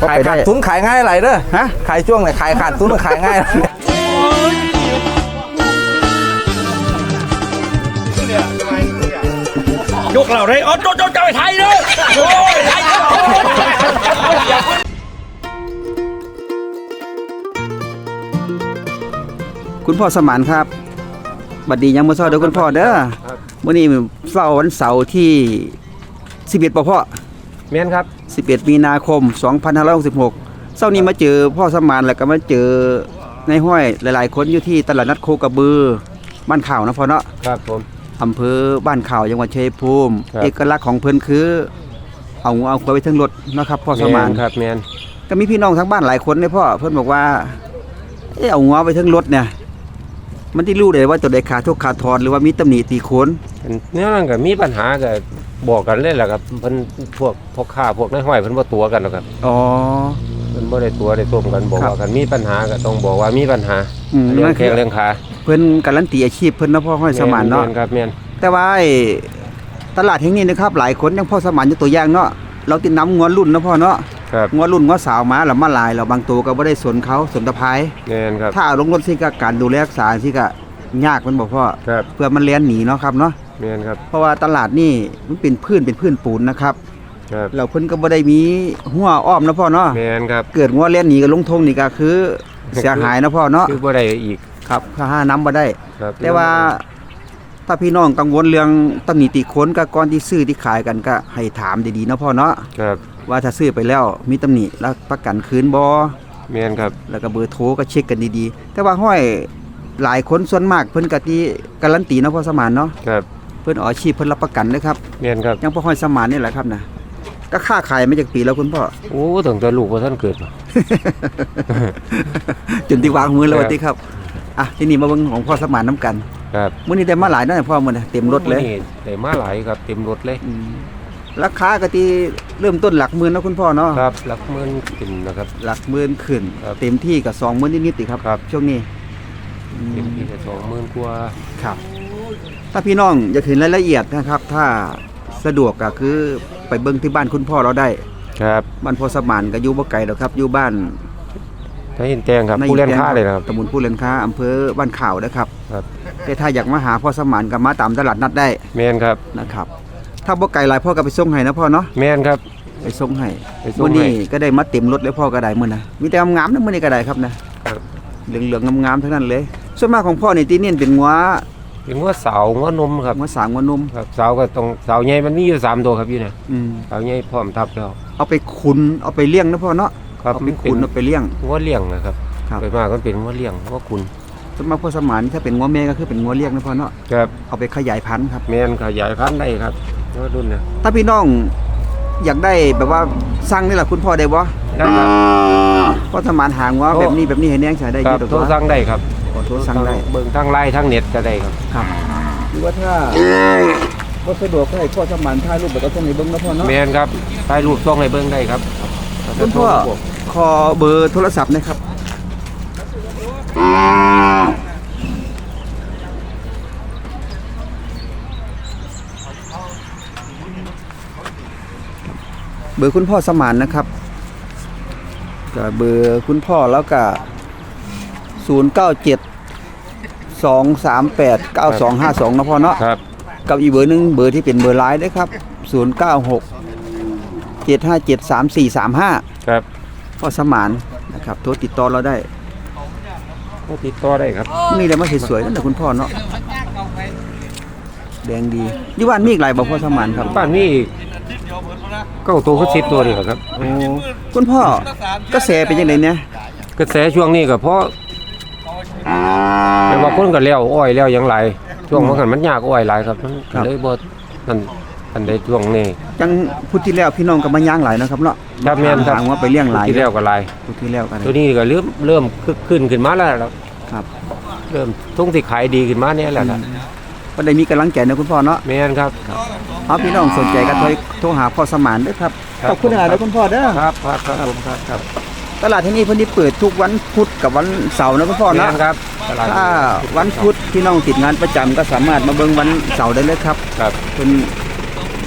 ก็ขายไปได้ ขาดทุนขายง่ายไรเด้อฮะ ขายช่วงไหนขายขาดทุนขายง่าย ยกเราได้อ๋อโจโจจะไปไทยเลยโอ้ยไทยคุณพ่อสมานครับ บัดดียังมื้อเช้าเด้อคุณพ่อเด้อมื้อนี้เช้าวันเสาร์ที่11บ่พ่อ เมียนครับ 11 มีนาคม 2566เช้านี้มาเจอพ่อสมานแล้วก็มาเจอในห้อยหลาย ๆ คนอยู่ที่ตลาดนัดโคกระบือบ้านข่าวนะพ่อเนาะครับผม อำเภอบ้านข่าวจังหวัดชัยภูมิ ครับ เอกลักษณ์ของเพิ่นคือ เอางัวเอาควายไปทั้งรถเนาะครับพ่อสมานครับเมียนก็มีพี่น้องทั้งบ้านหลายคนเลยพ่อเพิ่นบอกว่าเออเอางัวไปทั้งรถเนี่ย มันที่รู้ได้ว่าตัวใดขาดทุกขาดทอนหรือว่ามีตำหนิตีโคนเนี่ยนั่นก็มีปัญหาก็บอกกันเลยแหละครับเพิ่นพวกพวกข้าพวกนายห้อยเพิ่นบ่ตัวกันหรอกครับอ๋อ เพิ่นบ่ได้ตัวได้ต้มกันบอกครับ ว่ากันมีปัญหาก็ต้องบอกว่ามีปัญหาอืมเรื่อนั่งนแข้คืงอเรื่องขาเพิ่นการันตีอาชีพเพิ่นเนาะพ่อห้อยสมานเนาะ แม่ครับเมียนแต่ว่าไอ้ตลาดแห่งนี้นะครับหลายคนยังพ่อสมานอยู่ตัวอย่างเนาะเราติดน้ำงัวรุ่นเนาะพ่อเนาะ ครับงัวรุ่นงัวสาวมาแล้วมาหลายแล้วบางตัวก็บ่ได้สนเขาสนตะไคร้เมียนครับ ถ้าเอาลงรถสิก็การดูแลรักษาสิก็ยากมันบ่พ่อครับเพื่อมันเลียนหนีเนาะครับเนาะเมียนครับ เพราะว่าตลาดนี่มันเป็นพื้นเป็นพื้นปูนนะครับครับแล้วเพิ่นก็บ่ได้มีหัวอ้อมนะพ่อเนาะเมียนครับ เกิดงัวเลียนหนีกับลงทงนี่ก็คือเสียหายนะพ่อเนาะคือบ่ได้อีกครับถ้าหาน้ำบ่ได้ครับแต่ว่าถ้าพี่น้องกังวลเรื่องตำหนิติคนก็ก่อนที่ซื้อที่ขายกันก็ให้ถามดีๆเนาะพ่อเนาะครับ ว่าถ้าซื้อไปแล้วมีตำหนิแล้วประกันคืนบ่เมียนครับ แล้วก็เบอร์โทรก็เช็คกันดีๆ แต่ว่าห้อยหลายคนส่วนมากเพิ่นก็ที่การันตีเนาะพ่อสมานเนาะครับ เพิ่นเอาอาชีพเพิ่นรับประกันเด้อครับเมียนครับอยังพ่อห้อยสมานนี่แหละครับนะก็ค่าขายมาจากปีแล้วคุณพ่อ โอ้ตั้งแต่ลูกบ่ทันเกิดมา จนที่วางมือแล้วครับว่าติครับ อะที่นี่มาเบิ่งของพ่อสมานน้ำกันครับมื้อนี้ได้มาหลายเนาะพ่อมื้อนี้เต็มรถเลย นี่ได้มาหลายครับเต็มรถเลย อืม ราคาก็ที่เริ่มต้นหลักหมื่นเนาะคุณพ่อเนาะครับหลักหมื่นขึ้นนะครับ หลักหมื่นขึ้น ครับเต็มที่ก็20,000นิดๆติครับ ครับ ช่วงนี้อืมเต็มที่จะสองหมื่นกว่าครับถ้าพี่น้องอยากเห็นรายละเอียดนะครับ ถ้าสะดวกก็คือไปเบิ่งที่บ้านคุณพ่อเราได้ ครับบ้านพ่อสมานก็อยู่บ่ไกลหรอกครับอยู่บ้านถ้าเห็นแตงครับผู้เล่นค่าเลยนะครับ ตำบลผู้เล่นค้าอำเภอบ้านข่าวนะครับ ครับ แต่ถ้าอยากมาหาพ่อสมานก็มาตามตลาดนัดได้แมนครับนะครับ ถ้าบ่ไกลหลายพ่อก็ไปส่งให้นะพ่อเนาะแมนครับ ไปส่งให้ไปส่งให้ มื้อนี้ก็ได้มาเต็มรถเลยพ่อก็ได้มื้อนะมีแต่งามๆนะมื้อนี้ก็ได้ครับนะครับเหลืองๆงามๆทั้งนั้นเลย ส่วนมากของพ่อนี่ที่เน้นเป็นงัวเป็นงัวสาวงัวนมครับงัวสางงัวนมครับสาวก็ต้องสาวใหญ่มันมีอยู่สามตัวครับอยู่เนี่ยอืมสาวใหญ่พร้อมทับแล้วเอาไปขุนเอาไปเลี้ยงนะพ่อเนาะครับเอาไปขุนเอาไปเลี้ยงงัวเลี้ยงนะครับครับ ไปมากก็เป็นงัวเลี้ยงงัวคุณส่วนมากพ่อสมานนี่ถ้าเป็นงัวแม่ก็คือเป็นงัวเลี้ยงนะพ่อเนาะครับเอาไปขยายพันธุ์ครับ แมนขยายพันธุ์ได้ครับ งัวรุ่นเนี่ยถ้าพี่น้องอยากได้แบบว่าสั่งนี่แหละคุณพ่อได้บ่ได้ครับ พ่อสมานหางว่าโอ้ แบบนี้แบบนี้ให้แน่งใช้ได้อครัยู่บดอกโทรว่าสั่งได้ครับขอโทรสั่งได้เบิ่งทางไลน์ทางเน็ตก็ได้ครับ ครับหรือว่าถ้าบ่สะดวกก็ให้พ่อสมานถ่ายรูปแล้วก็ส่งให้เบิ่งนะพ่อเนาะแมนครับถ่ายรูปส่งให้เบิ่งได้ครับคุณพ่อขอเบอร์โทรศัพท์หนะครับ เบอร์คุณพ่อสมานนะครับก็เบอร์คุณพ่อแล้วก็097 238 9252นะพ่อเนาะครับกับอีกเบอร์หนึงเบอร์ที่เป็นเบอร์ไลน์นะครับ096 757 3435ครับพ่อสมานนะครับโทรติดต่อเราได้ติดต่อได้ครับนี่แหละมาสวยๆนั่นแหละคุณพ่อเนาะแดงดียี่บ้านมีอีกหลายบ่พ่อสมานครับบ้านนี้ ก็ตัวคือสิบตัวนี่แหละครับโอ้คุณพ่อกระแสเป็นยังไงเนี่ยกระแสช่วงนี้ก็เพราะแต่ว่าคนก็แล้วอ้อยแล้วหยังหลายช่วงมันกันมันยากอ้อยหลายครับมันก็เลยบ่นั่นอันใดช่วงนี้จังพุทธที่แล้วพี่น้องก็มาย่างหลายนะครับเนาะครับแม่นครับถามว่าไปเลี้ยงหลายที่แล้วก็หลายพุทธที่แล้วกันตัวนี้ก็เริ่มเริ่มคึกขึ้นขึ้นมาแล้วครับครับ เริ่มทุ่งที่ขายดีขึ้นมาเนี่ยแหละครับ ก็ได้มีกำลังใจนะคุณพ่อเนาะแม่นครับ เอาพี่น้องสนใจก็โทรโทรหาพ่อสมานเด้อครับครับ ขอบคุณหลายนะคุณพ่อเด้อครับครับครับผมครับครับตลาดที่นี่เพิ่นที่เปิดทุกวันพุธกับวันเสาร์นะคุณพ่อแม่เนาะนครับตลาดถ้าวันพุธพี่น้องติดงานประจำก็สามารถมาเบิ่งวันเสาร์ได้เลยครับครับเพิ่น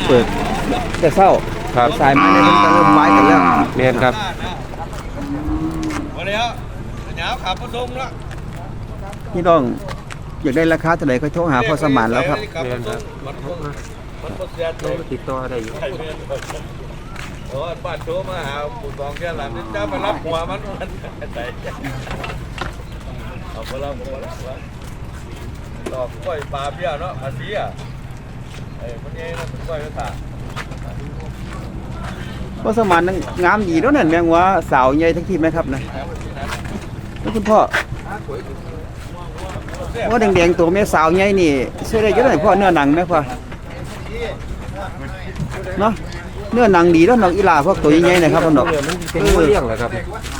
เปิดแต่เช้าครับสายมาเนี่ยเพิ่นก็เริ่มไว้กันแล้วแม่นครับ วันนี้หนาวขับมาส่งละพี่น้อง อยากได้ราคาเท่าไหร่ก็โทรหาพ่อสมานแล้วครับเรียนครับมันก็มันก็เสียโทรติดต่อได้อยู่ใช่เมียนโอ้ยบ้านโทรมาหาผู้กองแค่หลังนี่เจ้ามารับหัวมันมันใจเอาไปแล้วไปแล้วดอกกล้วยปลาเบี้ยเนาะภาษีอะเอ้ยมันเองนะมันกล้วยก็ตาพ่อสมานนั่นงามดีแล้วนั่นแมงว่าสาวใหญ่ทั้งทีไหมครับนะแล้วคุณพ่อ ว่าแดงๆตัวแม่สาวใหญ่นี่เชื่อได้เยอะเลยพ่อเนื้อหนังไหมพ่อเนาะเนื้อหนังดีแล้วหนังอีหลาพวกตัวใหญ่ๆนะครับพ่อดอกเรือมันเป็นหัวเลี้ยงแหละครับ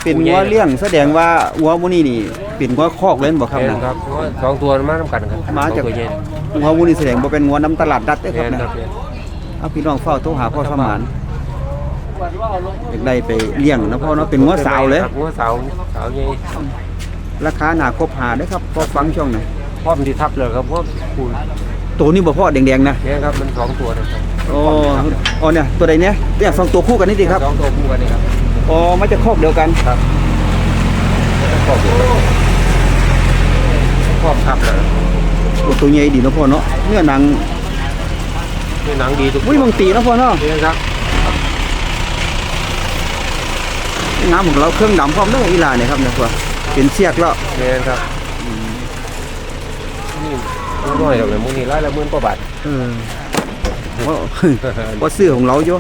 เป็นงัวเลี้ยงแสดงว่างัวหมูนี่นี่เป็นงัวคอกเล่นบ่ครับแม่นนะครับเพราะว่าสองตัวมานํกันครับมาจากสองตัวเย็นงัวหมูนี่แสดงบ่เป็นงัวน้ำตลาดดัดเด้อคแม่รับนนะครับแม่นเอาพี่น้องเฝ้าโทรหาพ่อสมานอยากได้ไปเลี้ยงนะพ่อเนาะเป็นงัวสาวเลยครับงัวสาวสาวใหญ่ ราคาหนาครบหาเด้อครับพอฟังช่องหน่อยพร้อมที่ทับเลยครับเพราะคุณตัวนี้บ่พ่อแดงๆนะเนี่ยครับมันสองตัวนะครับโอ้อ๋อเนี่ยตัวใดเนี่ยเนี่ยสองตัวคู่กันนี่ดิครับสองตัวคู่กันนี่ครับอ๋อมันจะคอกเดียวกันครับครอบอยู่ครอบทับเลยโอ้ตัวใหญ่ดีเนาะพ่อเนาะเนื้อหนังนี่หนังดีทุกอุ้ยมังตีเนาะพ่อเนาะเนี่ยครับงามของเราเครื่องดำพร้อมเด้ออีหลาเนี่ยครับเนี่ยพ่อ เป็นเสียกแล้วเนี่ยครับนี่น้อยดอกเลยมูนี่ร้อยละหมื่นกว่าบาทเออว่าว่าซื้อของเราอยู่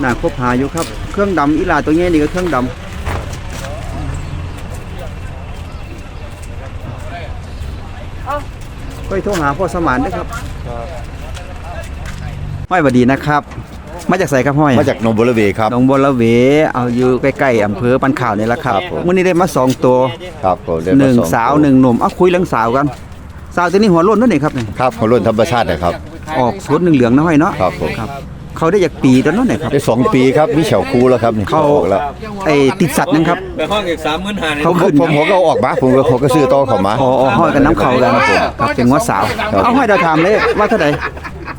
หน้าครบหาอยู่ครับ เครื่องดำอีหลาตัวใหญ่นี่ก็เครื่องดำก็โทรหาพ่อสมานเด้อครับห้อยบดีนะครับ มาจากไสครับห้อยมาจากหนองบัวระเวครับ หนองบัวละเวเอาอยู่ใกล้ๆอำเภอปันข่าวนี่แหละครับครับผมมื้อนี้ได้มาสองตัวครับผมได้หมานึ่งอสาวตัวหนึ่งหนุ่มเอาคุยเรื่องสาวกัน สาวตัวนี้หัวโล้นนั่นเองครับนี่ครับของรุ่นธรรมชาตินะครับ ออกสดเหลืองๆนะห้อยเนาะครับผม ครับ เขาได้จากปีตอนนั้นไหนครับได้สองปีครับมีเฉาคูแล้วครับนี่เขาออกแล้วไอ้ติดสัตว์นะครับ ไปห้องอีกสามหมื่นห้านี่เขาผมผมผมก็เอาออกมาผมก็ผมก็ซื้อต่อเขามา อ๋ออ๋อห้อยกันน้ำเขากันครับเป็นหัวสาวครับเอาห้อยดาวถามเลยว่าเท่าไหร่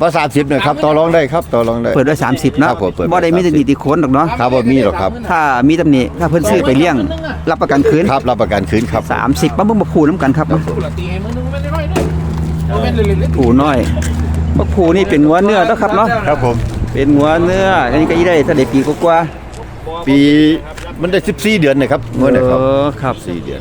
ว่าสามสิบเนี่ยครับต่อรองได้ครับต่อรองได้ เปิดไว้30 เนาะครับผมเปิดไว้บ่ได้มีแต่30นิติคนหรอกเนาะครับว่ามีหรอกครับ ถ้ามีตำหนิถ้าเพิ่นซื้อไปเลี้ยง รับประกันคืนครับรับประกันคืนครับ30ปั๊บมาผูน้ำกันครับผูน้อยบักผูนี่เป็นหัวเนื้อแล้วครับเนาะครับผม เป็นหัวเนื้ออันนี้ก็ยี่ได้ถ้าได้ปีกว่าปีมันได้สิบสี่เดือนนะครับๆเมื่อไหร่ครับเออครับสี่เดือน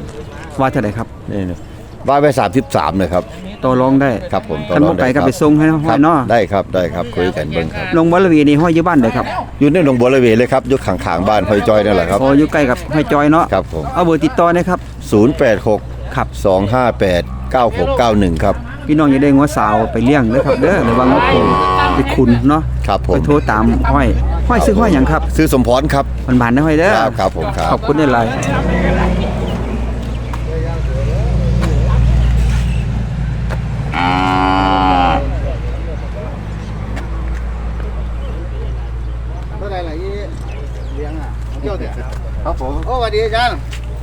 ว่าเท่าไหร่ครับนี่นะว่าไปสามสิบสามเลยครับ ต่อรองได้ครับผมต่อคันรอบ่งไปได้ก็ครับไปส่งให้ห้คอรัยบเนาะได้ครับได้ครับคุยกันเบิ่งครับ ลงบ่ละเวีนี่ห้อยอยู่บ้านเลยครับอยู่ในหนองบัวระเวเลยครับอยู่ข้างๆบ้านหอยจอยนั่นแหละครับโอ้อยู่ใกล้กับห้อยจอยเนาะครับผม เอาเบอร์ติดต่อนะครับศูนย์แปดหกครับสองห้าแปดเก้าหกเก้าหนึ่งครับ พี่น้องอย่าได้งัวสาวไปเลี้ยงเด้อครับเด้อระวังว่าผมไปคุณเนาะครับผไปมโทรตามห้อยห้อยซื้อห้อยหยังครับซื้อสมพรครับ มันบานๆนะห้อยเด้อครับครับผมครับ ขอบคุณหลาย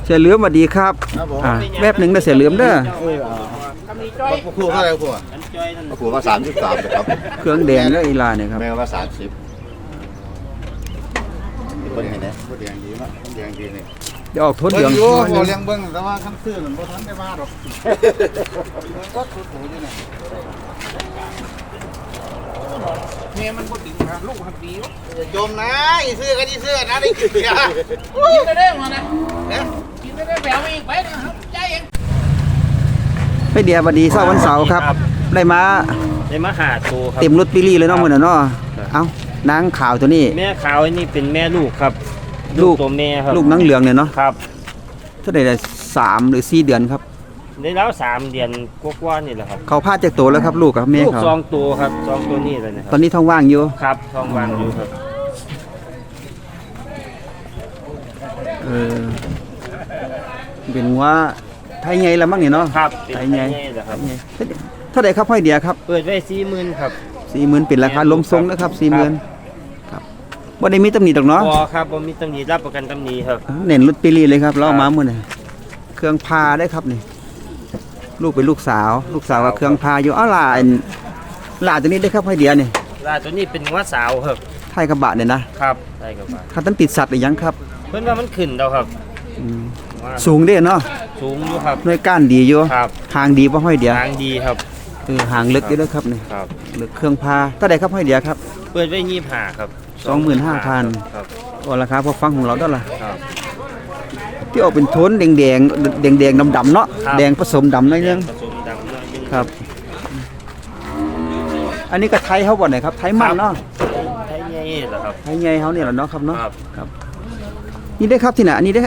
เสียเหลือมสวัสดีครับอ่าแวบหนึ่งนะเสียเหลือมเด้อครูเท่าไหร่ครูครูว่าสามสิบสามครับเครื่องแดงแล้วอีลาเนี่ยครับแม่ว่าสามสิบคนไหนนะแดงดีมากแดงดีนี่จะออกทนเหลืองอยู่น้อยหบ่นึ่งเลี้ยงเบิ่งแต่ว่าคันซื้อนั่นบ่ทันได้มาดอกก็สุดโหอยู่เนี่ย เมียมันบ่ติงครับลูกหักดีวะอย่าจมนะอีซื้อก็อีซื้อนะได้กินเบียร์กินได้มานะกินได้แบวอีกไปนะครับใจเองไปเดียวสวัสดีเช้าวันเสาร์ครับ ได้มาได้มาหาตัวครับเต็มรถปิลี่เลยเนาะมื้อน่ะเนาะเอ้านางขาวตัวนี้ แม่ขาวอันนี้เป็นแม่ลูกครับ ลูกตัวแม่ครับลูกนางเหลืองเนี่ยเนาะครับเท่าไหร่ได้สามหรือสี่เดือนครับ ได้แล้วสามเดือนกว่าๆนี่แหละครับเขาพาจากตัวแล้วครับ ลูกกับแม่ลูกเขาสองตัวครับสองตัวนี่เลยนะคตอรันบนี้ท้องว่างอยู่ครับทองวางอยู่ครับเออเป็นว่าไทยไงละมั้งเนี่ยเนาะครับเป็นไอ้ไงไงแหละครับไงเท่าไหร่ครับห้อยเดียครับเปิดไว้สี่หมื่นครับสี่หมื่นเป็นราคาล้มทรงนะครับสี่หมื่นครับบ่ได้มีตำหนิดอกเนาะ พอครับผมมีตำหนิรับประกันตำหนิครับ เน้นรถปิลี่เลยครับเราเอามามื้อนี้เครื่องพาได้ครับนี่ ลูกเป็นลูกสาว ลูกสาวกับเครื่องพาอยู่อ้าวหลานหลานตัวนี้ได้ครับห้อยเดียนี่ลาตัวนี้เป็นงัวสาวครับไทยกระบะเนี่ยนะครับได้ครับว่าถ้าตั้นติดสัตว์หรือยังครับ เพิ่นว่ามันขึ้นแล้วครับอืมว่าสูงเด้เนาะสูงอยู่ครับ หน่วยก้านดีอยู่ครับ หางดีบ่ห้อยเดียวทางดีครับเออหางลึกอยู่เด้อครับนี่ครับ ลึกเครื่องพาเท่าใดครับห้อยเดียวครับ เปิดไว้ยี่ห้าครับ25,000 ครับ โอ้ราคาพอฟังของเราเด้อล่ะครับ ที่ออกเป็นโทนแดงๆแดงๆดำๆเนาะครับแดงผสมดำหน่อยนึงผสมดำหน่อยนึงครับ อันนี้ก็ไทยเฮาบ่ไหนครับไทยมันเนาะไทยใหญ่เหรอครับไทยใหญ่เฮานี่แหละเนาะครับเนาะครับครับนี่ได้อครับที่ไหนอันนี้ได้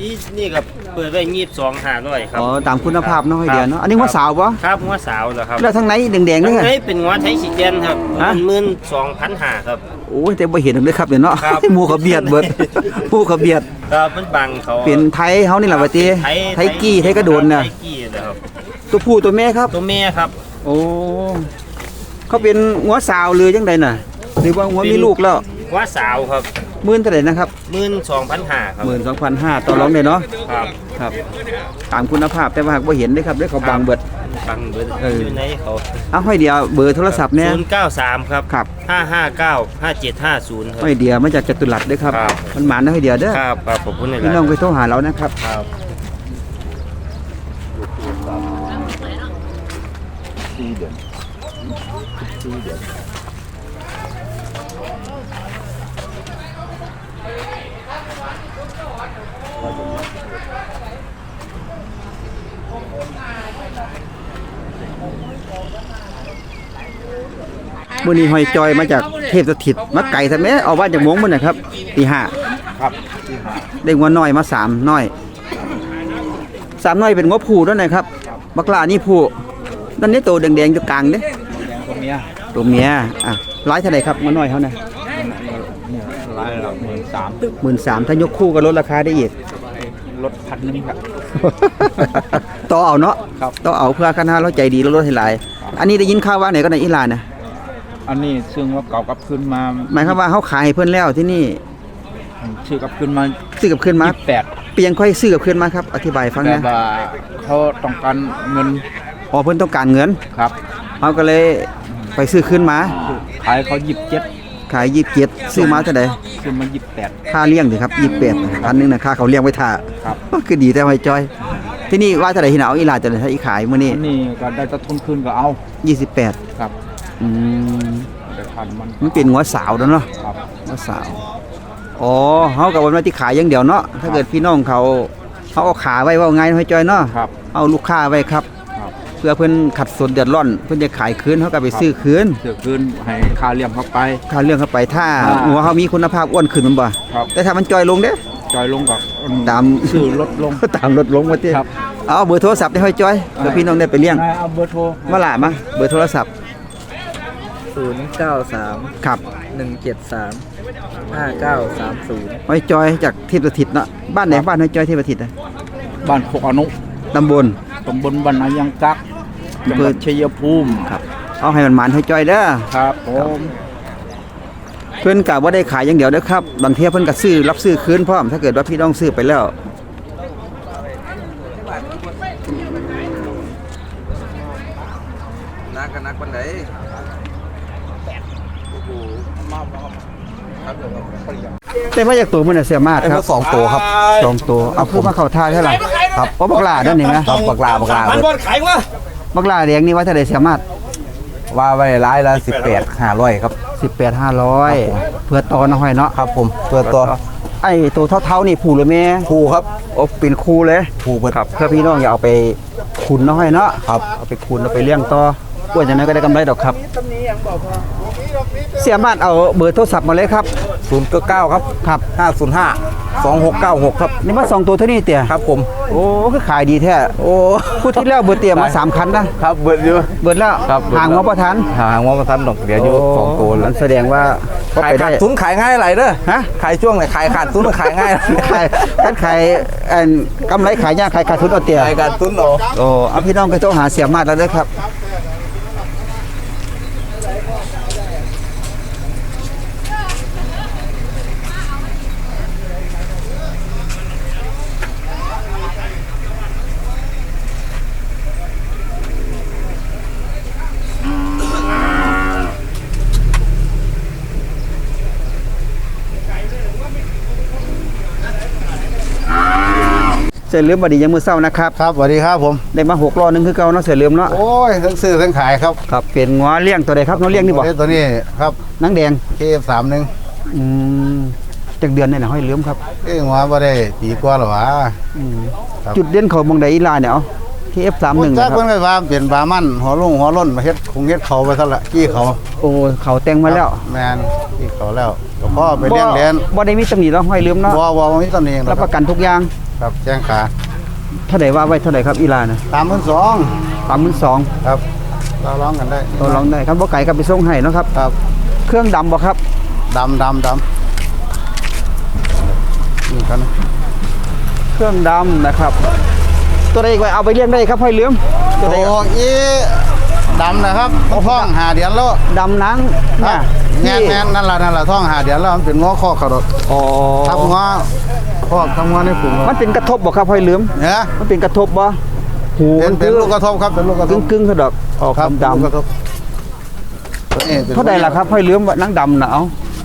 ออีนี่กับเปิดไว้ยี่สิบสองห้าร้อยครับอ๋อตามคุณภาพเนาะห้อยเดียวเนาะอันนี้หัวสาวบ่ครับหัวสาวเหรอครับแล้วทางไหนแดงๆอัเด้นอนี้เป็นหัวไทยขีดเย็นครับฮะหมื่นสองพันห้าครับโอ้ยแต่บ่เห็นเด้อครับเดี๋ยวเนาะครับหมู่เขาเบียดเบิดหมู่เขาเบียดครับมันบังเขาเป็นไทยเฮานี่แหละว่าติไทยกี้ไทยกระโดนน่ะไทยกี้นะครับตัวผู้ตัวแม่ครับตัวแม่ครับ โอ้เขาเป็นหัวสาวหรือจังใดน่ะหรือว่าหัวมีลูกแล้วหัวสาวครับ หมื่นเท่าไหร่นะครับหมื่นสองพันห้าครับ12,500ต่อรองได้เนาะครับครับตามคุณภาพแต่ว่าหากบ่เห็นเด้อครับเด้อเขาบางเบิดบังเบิดเอออ ยู่ในเขาเอาห้อยเดียวเบอร์โทรศัพท์เนี่ยศูนย์เก้าสามครับครับห้าห้าเก้าห้าเจ็ดห้าศูนย์ครับ ห้อยเดียวมาจากจตุรัสเด้อครับครับ มันหมานนะห้อยเดียวเด้อครับครับขอบคุณในพี่น้องไปโทรหาเรานะครับ ครับ มื้อนี้ห้อยจอยมาจากเทพสถิตมาไก่ซะแม่เอาว่าจากหมงมื้อน่ะครับตีห้าครับได้งัวน้อยมาสามน้อยสามน้อยเป็นงัวผู้ด้วยนะครับบักลานี่ผู้นั่นนี่ตัวแดงๆอยู่กลางเด้ตัวเมียตัวเมียอะร้ายเท่าไหร่ครับงัวน้อยเขาน่ะรายละหมื่นสาม13,000ถ้ายกคู่ก็ลดราคาได้อีกลดพันหนึงครับต่อเอาเนาะครับต่อเอาเพื่อคณะเราใจดีแล้วลดให้หลาย อันนี้ได้ยินข่าวว่าไหนก็ในอิหร่านนะ อันนี้ซึ่งว่าเก่ากับขึ้นมาหมายความว่าเขาขายให้เพิ่นแล้วที่นี่ชื่อกับขึ้นมาซื้อกับคืนมาแปดเปลี่ยนค่อยซื้อกับคืนมาครับ อธิบายฟังแต่นะว่าเขาต้องการเงินอ๋อเพิ่นต้องการเงินครับเขาก็เลยไปซื้อคืนมา ขายเขายิบเจ็ดขาย27ซื้อมาเท่าใดขึ้นมายิบแปด ค่าเลี้ยงดิครับ28พันหนึงนะค่าเขาเลี้ยงไว้ท่าครับ คือดีแต่ไว้จอย ที่นี่ว่าเท่าใดที่ไหนเอาอีหร่านจะได้ให้อีขายมื้อนี้อันนี้ก็ได้จะทุนขึ้นก็เอา28ครับ อืมแต่ พันมันมันเป็นหัวสาวแล้วเนาะครับหัวสาวอ๋อเขากับวันว่าที่ขายอย่างเดียวเนาะถ้าเกิดพี่น้องเขาเขาเอาขาไว้ว่าไงให้จอยเนาะครับเอาลูกค้าไว้ครับครับเพื่อเพิ่นขัดสนเดือดร้อน เพิ่นจะขายคืนเขาก็ไปซื้อคืนเสือขึ้นให้ค่าเลี้ยงเขาไปค่าเรื่องเข้าไปถ้าอ่าหัวเขามีคุณภาพอ้วนขึ้นมันบ่ครับแต่ถ้ามันจอยลงเด้จอยลงกับตามซื้อลดลงตามลดลงว่าติครับเอาเบอร์โทรศัพท์ได้ให้จอยเพื่อพี่น้องได้ไปเลี้ยงเอาเบอร์โทรมาล่ะมาเบอร์โทรศัพท์ ศูนย์เก้าสามครับหนึ่งเจ็ดสามห้าเก้าสามศูนย์ให้จอยจากเทพสถิตเนาะบ้านไหนบ้านให้จอยเทพสถิตนะบ้านโคกอนุตำบลตำบลบ้านนายังกักจังหอำเภวัอดชัยภูมิครับ เอาให้มันหมานให้จอยเด้อครับผมเพิ่นกะว่าได้ขายอย่างเดียวเด้อครับ บางเทียเพิ่นก็ซื้อรับซื้อคืนพร้อมถ้าเกิดว่าพี่น้องซื้อไปแล้วนักกันนักวันไหน แต่มาจากตัวมันน่ะเสียมากครับสองตัวครับสองตัวเอาคือมาเข้าท่าเท่าไหร่ครับเพราะบักหลานั่นนี่นะครับบักลาบักลามันบอลขายวะบักหลาแดงนี่ว่าเท่าใดเสียมากว่าไว้ร้ายละสิบแปดห้าร้อยครับ18 500เพื่อต่อนะห้อยเนาะครับ ผมตัวตัวไอ้ตัวเท่าๆนี่ผูหรือแม่ผูครับโอ้เป็นคู่เลยผูเบิดครับเพื่อพี่น้องอย่าเอาไปขุนเนาะห้อยเนาะครับเอาไปขุนเอาไปเลี้ยงต่ออ้ วนจังไดก็ได้กำไรดอกครับ เสียมากเอาเบอร์โทรศัพท์มาเลยครับศูนย์เก้าครับครับห้าศูนย์ห้าสองหกเก้าหกครับนี่มาสองตัวเท่านี้เตี่ยครับผมโอ้คือขายดีแท้โอ้พูดที่แล้วเบอร์เตี่ยมาสามคันนะครับเบิดอยู่เบิดแล้วครับเบิดแล้วห่างงบประทันหางว่ามาทันดอกเดี๋ยวอยู่สองตัวเลมัยนแสดงว่าก็ขายไปได้ขาดทุนขายง่ายไรเด้อฮะขายช่วงไหนขายขาดทุนขายง่ายขายการขายเอิ่นกำไรขายยากขายขาดทุนเอาเตี่ยขายขาดทุนเหรอโอ้เอาพี่น้องก็ต้องหาเสียมาดแล้วเด้อครับ สียเหลือมบดียังมือเศร้านะครับครับสวัสดีครับผมได้มาหกล้อหนึงคือเก่าเนาะเสียเหลือมเนาะโอ้ยทั้งซื้อทั้งขายครับครับเป็นงัวเลี้ยงตัวใดครับงัวเลี้ยงนี่บ่ตัวนี้ครับหนังแดงเคฟสามหนึ่งอืมจากเดือนนี่นะห้อยเหลือมครับเอ้ยหัวบ่ได้ปีกว่าหรอวะอืมครับจุดเด่นเขาบงใดอีลาเนี่ยเอาที่ F31 จันะกครับเพิ่นไปว่าเปลี่ยนบามันหัวลงหัวล้นมาเฮ็ดคงเฮ็ดเขาไปซะละกี้เขา โอ้เขาแต่งมาแล้วแมนกี้เขาแล้วก็พ่อไปเลี้ยงเลี้ยนบ่ได้มีตำหนิแล้วห้อยเหลือมเนาะบ่บ่บ่มีตำหนิหรรัอบกประกันทุกอย่าง ครับแจ้งขาเท่าไหร่ว่าไว้เท่าไหร่ครับอีลานะตามมือสอง32,000ครับเราร้องกันได้ตัวลองได้ครับบ่ไก่ก็ไปส่งให้เนาะครับครับ เครื่องดำบ่ครับดำดำดำนี่กันนะเครื่องดำนะครับ ตัวใดอีกไว้เอาไปเลี้ยงได้ครับห้อยเหลือมตัวใดโอ้อีดำนะครับท้องหาเดือนแล้วดำหนังครัเนี่ยบแง่นแง่นนั่นล่ะนั่นล่ะท้องหาเดือนแล้วมันเป็นงอข้อเขาดอกอ๋อทับงอ ข้อทำงอในฝูงมันเป็นกระทบบ่ครับห้อยเหลือมเนี่ยมันเป็นกระทบบ่หูเป็นมันเป็นลูกกระทบครับเป็นลูกกระทกึ่บงกึ่งๆซะดอกออกครับดำลูกกดำระทบตัวนี้ป็นเท่าใดล่ะครับห้อยเหลือมว่าหนังดำน่ะเอา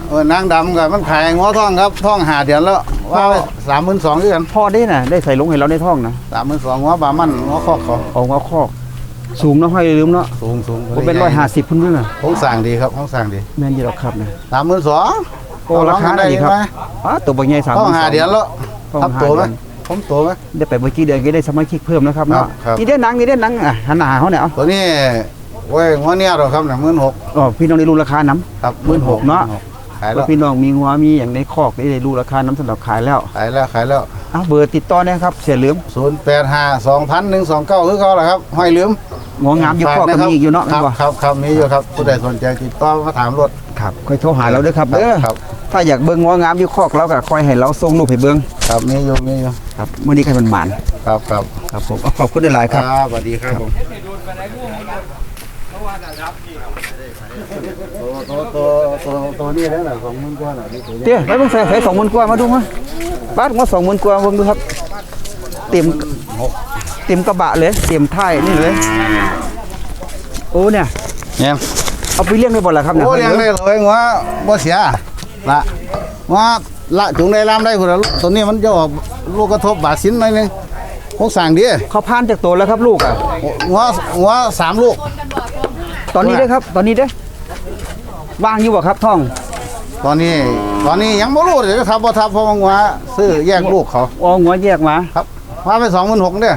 เออนางดำกับมันขายงอท้องครับท้องหาเดือนแล้วว่าสามหมื่นสองด้วยกันพอได้น่ะได้ใส่ลงให้เราในท้องนะสามหมื่นสองงอบามันงอข้อเขาเอางอคอก สูงเนาะห้อยเหลือมเนาะสูงสูงผมเป็น150พุ่นเด้อน่ะโครงสร้างดีครับโครงสร้างดีแม่นอยู่ดอกครับนะสามหมื่นสอง โอ้ราคาดีครับอ๋อตัวบ่ใหญ่3ท้องหาเดือนแล้วท้องทับหาตัวไหมเดือนผมตัวไหมได้ไปเมื่อกี้เดือนก็ได้สมาชิกเพิ่มนะครับเนาะครับนี่ได้หนังนี่ได้หนังอะหันหน้าเขาเนี่ยเอาตัวนี้โอ้ยงอเนี่ยหรอครับเนี่ยหมื่นหกอ๋อพี่น้องได้รู้ราคาน้ครับ16,000เนาะขายำแล้ว่าวพี่น้องมีงัวมีอย่างในคอกได้รู้ราคาน้ำสำหรับขายแล้วขายแล้วขายแล้วอ้าวเบอร์ติดต่อเนะครับเสียเหลือมศูนย์แปดห้าสองพันหนึ่งสองเก้าคือเขาแหละครับห้อยลืมงองามอยู่คอกก็มีอีกอยู่เนาะครับแม่นบ่ครับครับมีอยู่ครับผู้ใดสนใจติดต่อมาถามรถครับค่อยโทรหาเราเด้อครับเด้อครับ ถ้าอยากเบิ่งงองามอยู่คอกเราก็ค่อยให้เราส่งรูปให้เบิ่งครับมีอยู่มีอยู่ครับมื้อนี้ใครมันหมานครับครับครับผมเอาขอบคุณหลายๆครับสวัสดีครับผมตัวตัวตัวตัวนี้แล้วน่ะสองหมื่นกว่าน่ะนี่ตัวนี้เตี้ยไปเบิ่งใส่ใส่20,000กว่ามาดูมาบาทงอ20,000กว่าเบิ่งดูครับ เต็มเต็มกระบะเลยเต็มท้ายนี่เลยโอ้เนี่ยเนี่ยเอาไปเลี้ยงได้บ่ล่ะครับเนี่ยโอ้เลี้ยงได้เลยงัวบ่เสีย ละงัวละจุงได้ลามได้พุ่นละตัวนี้มันจะออกลูกกระทบบาดสินหน่อยหนึงพวกสั่งดีเขาพานจากโตแล้วครับลูกอะงัวงัวสามลูก ตอนนี้เด้อครับ ตอนนี้เด้อว่างอยู่บ่ครับท่อง ตอนนี้ตอนนี้ยังบ่รู้เลยครับว่าทับเพราะว่างัวซื้อแยกลูกเขาอ๋อหัวแยกมา ครับมาไป26,000เด้อ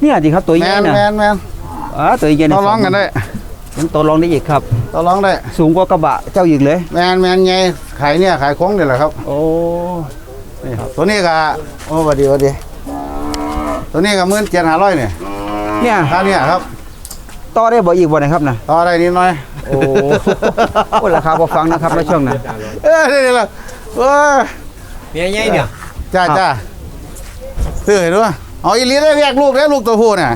เนี่ยดิครับตัวแมใหญ่นน่ะแมนแมนอ๋อตัวใหญ่ต่อรองกันได้ ยังต่อรองได้อีกครับ ต่อรองได้ สูงกว่ากระบะเจ้าอีกเลย แมนแมนไงขายเนี่ยขายโค้งนี่แหละครับ โอ้ นี่ครับ ตัวนี้ก็โอ้หวัดดีหวัดดี ตัวนี้ก็17,500เนี่ยเนี่ยค่าเนี่ยครับ ต่อได้บ่อีกบ่นะครับน่ะต่อได้นิดหน่อย โอ้โอ้ราคาบ่ฟังนะครับในช่วงนั้นเออนี่ๆล่ะเออเมียใหญ่เนี่ยจ้าครับจ้าซื้อให้ด้วยเอาอีหลีได้แยกลูกได้ลูกตัวผู้น่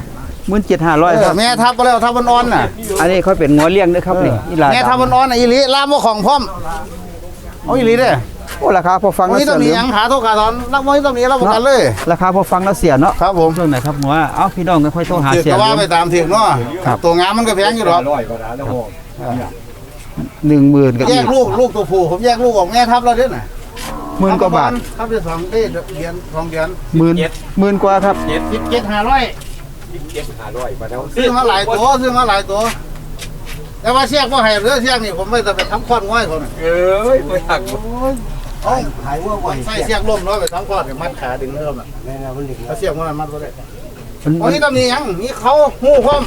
ะ17,500ครับ แม่ทับไปแล้วทับมันอ่อนน่ะอันนี้ค่อยเป็นงัวเลี้ยงเด้อครับนี่อีหลาแม่ทับมันอ่อนน่ะอีหลีลามบ่ของพร้อมเอาอีหลีเด้อโอ้ราคาพอฟังวันแล้วนี้เสีต้อยงเหมีลือหยัมงขาโทษขาตอนรับวันนี้ต้องมีรับประกันเลย ราคาพอฟังแล้วเสียเนาะครับผมช่วงไหนครับหัวเอ้าพี่น้องก็ค่อยโทรหาถือเสียก็เหลืว่าอมไปตามถือเนาะครับตัวงามมันก็แพงอยู่หรอก10,000กับแยอีกกลูกลูกตัวผู้ผมแยกลูกออกแม่ทับแล้วเด้อน่ะหมื่นกว่าบาททับได้สองได้เดือนสองเดือนหมื่นหมื่นกว่าครับ สิบเจ็ดห้าร้อยซื้อมาหลายตัวซื้อมาหลายตัวแต่ว่าเสียกว่าให้เรือเสียกนี่ผมไม่ต้องไปทำคอนง่อยเขาน่ะเอ้ยไม่หักเอาหายว่าไหวใส่เสียกล่มน้อยไปทำคอนเดี๋ยวมัดขาดึงเริ่มอะถ้าเสียกมันมัดก็ได้มันวันนี้ต้องมีหยังมีเขาหูพร้อม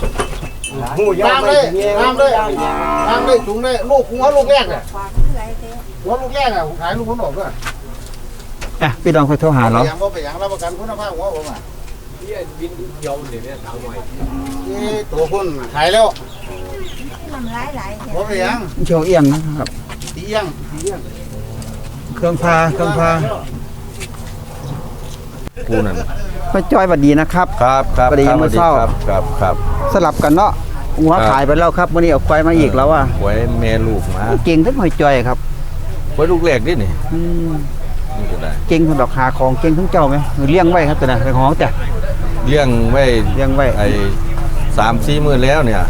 หูยามเลยยามเลยยามเลยจุงเลยลูกหัวลูกแรกเนี่ยหัวลูกแรกอะผมขายลูกคนออกด้วยอะพี่น้องค่อยโทรหาเราอย่างว่าไปอย่างรับประกันคุณภาพหัวผมอะ นี่ตัวคุณขายแล้วทำร้ายหลายว่าไปอย่างเชียวเอียงนะครับ ตียังตียังเครื่องพาเครื่องพากูนั่นพ่อจ้อยบัดดีนะครับ ครับครับพอดียังไม่เศร้า ครับครับครับสลับกันเนาะหัวครับขายไปแล้วครับวันนี้เอาควายมาอีกแล้วอะไว้แม่ลูกมาเก่งทั้งหอยจ้อยครับไว้ลูกแรกดินี่อืมนี่ก็ได้เก่งทั้งดอกหาของเก่งทั้งเจ้าไหมเลี้ยงไว้ครับตัวน่ะเป็นของจ้ะ เลี้ยงไว้เลี้ยงไว้ ไอ้สามสี่มื้อแล้วเนี่ย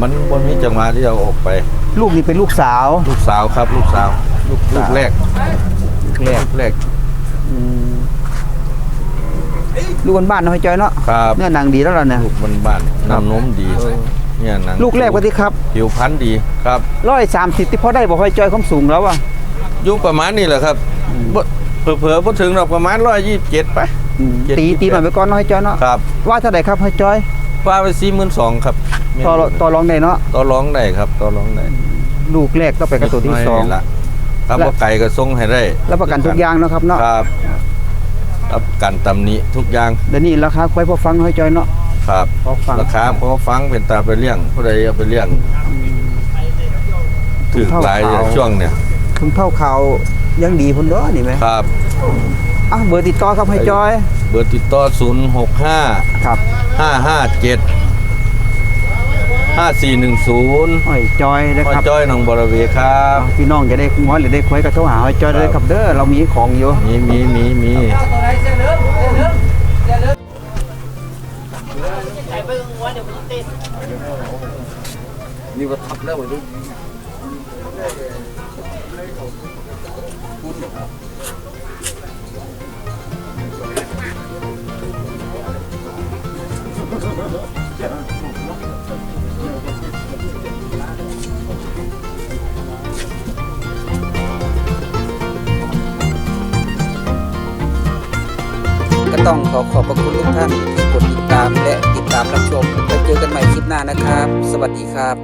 มันบ่มีจังหวะที่จะเอาออกไป ลูกนี่เป็นลูกสาว ลูกสาวครับ ลูกสาว ลูกลูลูกกสาวแรกแรกลูกแรกอืมลูกบ้านๆเนาะห้อยจ้อยเนาะครับเนื้อหนังดีแล้วล่ะเนี่ยลูกบ้านๆน้ำนมดีเนี่ยหนังลูกแรกว่าที่ครับผิวพรรณดีครับ130ที่พอได้บ่ห้อยจ้อยความสูงแล้วอะอยู่ประมาณนี้แหละครับบ่เผลอๆบ่ถึงหรอกประมาณ127ไปอืมเจ็ดตีสิ บตีหน่อยไปก่อนเนาะห้อยจ้อยเนาะครับ ว่าเท่าไหร่ครับห้อยจ้อย ว่าไป42,000ครับต่อต่อรองได้เนาะต่อรองได้ครับต่อรองได้ลูกแรกต้องไปกับตัวที่สองละครับและบ่ไก่ก็ส่งให้ได้รับประกันทุกอย่างเนาะครับเนาะครับรับประกันตำหนิทุกอย่างเดี๋ยวนี้ราคาควายพอฟังห้อยจ้อยเนาะครับพอฟังราคาพอฟังเป็นตาไปเลี้ยงผู้ใดเอาไปเลี้ยงถือหลายเท่าขาวช่วงเนี่ยถึงเท่าข่าวยังดีพุ่นเด้อนี่ไหมครับ อะเบอร์ติดต่อครับห้อยจ้อย เบอร์ติดต่อ 065 ครับ557 5410ห้อยจ้อยนะพ่อครับ จ้อยหนองบรเวครับ พี่น้องจะได้ง้อยหรือได้ควายก็โทรหาห้อยจ้อยเลยครับเด้อเรามีของอยู่มีมีมีมีนี่ว่าทับแล้วมัน ก็ต้องขอขอบพระคุณทุกท่านที่กดติดตามและติดตามรับชมแล้วเจอกันใหม่คลิปหน้านะครับ สวัสดีครับ